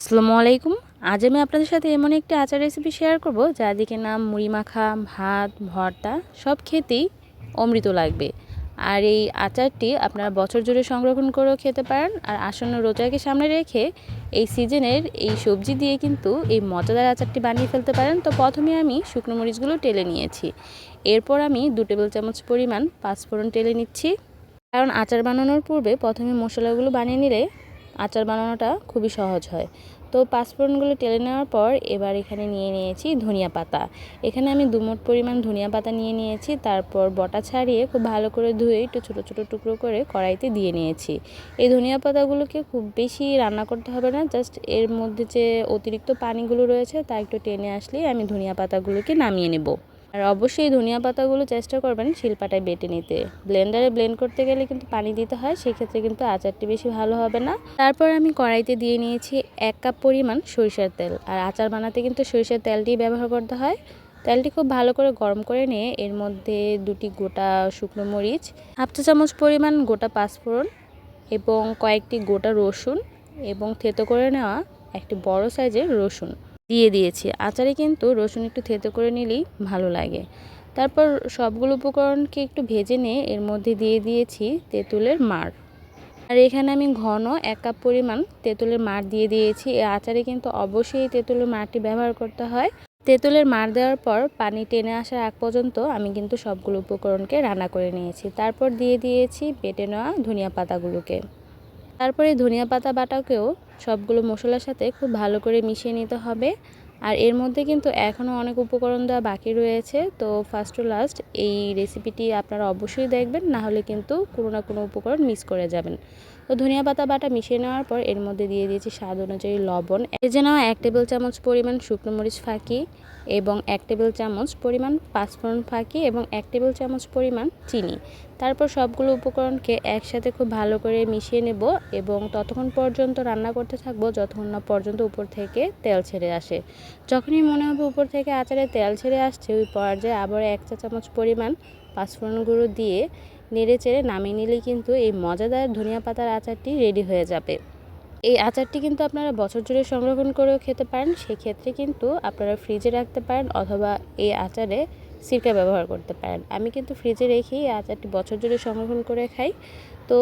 আসসালামু আলাইকুম। আজ আমি আপনাদের সাথে এমন একটি আচার রেসিপি শেয়ার করব, যার দিকে নাম মুড়ি মাখা, ভাত, ভর্তা, সব খেতেই অমৃত লাগবে। আর এই আচারটি আপনারা বছর জুড়ে সংরক্ষণ করেও খেতে পারেন। আর আসন্ন রোজাকে সামনে রেখে এই সিজনের এই সবজি দিয়ে কিন্তু এই মজাদার আচারটি বানিয়ে ফেলতে পারেন। তো প্রথমে আমি শুকনো মরিচগুলো টেলে নিয়েছি। এরপর আমি দু টেবিল চামচ পরিমাণ পাঁচফোড়ন টেলে নিচ্ছি। কারণ আচার বানানোর পূর্বে প্রথমে মশলাগুলো বানিয়ে নিলে আচার বানানোটা খুবই সহজ হয়। তো পাঁচফোড়নগুলো টেলে নেওয়ার পর এবার এখানে নিয়ে নিয়েছি ধনিয়া পাতা। এখানে আমি দুমোট পরিমাণ ধনিয়া পাতা নিয়ে নিয়েছি, তারপর বটা ছাড়িয়ে খুব ভালো করে ধুয়ে একটু ছোটো ছোটো টুকরো করে কড়াইতে দিয়ে নিয়েছি। এই ধনিয়া পাতাগুলোকে খুব বেশি রান্না করতে হবে না, জাস্ট এর মধ্যে যে অতিরিক্ত পানিগুলো রয়েছে তা একটু টেনে আসলেই আমি ধনিয়া পাতাগুলোকে নামিয়ে নেব। আর অবশ্যই ধনিয়া পাতাগুলো চেষ্টা করবেন শিলপাটায় বেটে নিতে। ব্লেন্ডারে ব্লেন্ড করতে গেলে কিন্তু পানি দিতে হয়, সেক্ষেত্রে কিন্তু আচারটি বেশি ভালো হবে না। তারপর আমি কড়াইতে দিয়ে নিয়েছি এক কাপ পরিমাণ সরিষার তেল। আর আচার বানাতে কিন্তু সরিষার তেলটি ব্যবহার করতে হয়। তেলটি খুব ভালো করে গরম করে নিয়ে এর মধ্যে দুটি গোটা শুকনো মরিচ, হাফ চা চামচ পরিমাণ গোটা পাঁচফোড়ন এবং কয়েকটি গোটা রসুন এবং থেতো করে নেওয়া একটি বড় সাইজের রসুন। দিয়ে দিয়েছি। আচারে কিন্তু রসুন একটু থেতো করে নিলেই ভালো লাগে। তারপর সবগুলো উপকরণকে একটু ভেজে নিয়ে এর মধ্যে দিয়ে দিয়েছি তেঁতুলের মাড়। আর এখানে আমি ঘন এক কাপ পরিমাণ তেঁতুলের মাড় দিয়ে দিয়েছি। এই আচারে কিন্তু অবশ্যই তেঁতুলের মাড়টি ব্যবহার করতে হয়। তেঁতুলের মাড় দেওয়ার পর পানি টেনে আসার আগ পর্যন্ত আমি কিন্তু সবগুলো উপকরণকে রান্না করে নিয়েছি। তারপর দিয়ে দিয়েছি বেটে নেওয়া ধনিয়া পাতাগুলোকে। তারপরে ধনিয়া পাতা বাটাকেও সবগুলো মশলার সাথে খুব ভালো করে মিশিয়ে নিতে হবে। আর এর মধ্যে কিন্তু এখনও অনেক উপকরণ দেওয়া বাকি রয়েছে। তো ফার্স্ট টু লাস্ট এই রেসিপিটি আপনারা অবশ্যই দেখবেন, না হলে কিন্তু কোনো না কোনো উপকরণ মিস করে যাবেন। তো ধনিয়া পাতা বাটা মিশিয়ে নেওয়ার পর এর মধ্যে দিয়ে দিয়েছি স্বাদ অনুযায়ী লবণ। এই যে নেওয়া এক টেবিল চামচ পরিমাণ শুকনো মরিচ ফাঁকি এবং এক টেবিল চামচ পরিমাণ পাঁচফোড়ন ফাঁকি এবং এক টেবিল চামচ পরিমাণ চিনি। তারপর সবগুলো উপকরণকে একসাথে খুব ভালো করে মিশিয়ে নেব এবং ততক্ষণ পর্যন্ত রান্না করতে থাকব, যতক্ষণ না পর্যন্ত উপর থেকে তেল ছেড়ে আসে। যখনই মনে হবে উপর থেকে আচারে তেল ছেড়ে আসছে, ওই পর্যায়ে আবার এক চা চামচ পরিমাণ পাঁচফোড়ন গুঁড়ো দিয়ে নেড়ে চেড়ে নামিয়ে নিলেই কিন্তু এই মজাদার ধনিয়া পাতার আচারটি রেডি হয়ে যাবে। এই আচারটি কিন্তু আপনারা বছর জুড়ে সংরক্ষণ করেও খেতে পারেন, সেক্ষেত্রে কিন্তু আপনারা ফ্রিজে রাখতে পারেন অথবা এই আচারে সিরকা ব্যবহার করতে পারেন। আমি কিন্তু ফ্রিজে রেখেই আচারটি বছর জুড়ে সংরক্ষণ করে খাই। তো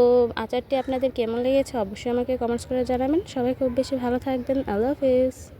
আচারটি আপনাদের কেমন লেগেছে অবশ্যই আমাকে কমেন্টস করে জানাবেন। সবাই খুব বেশি ভালো থাকবেন। আল্লাহ হাফিজ।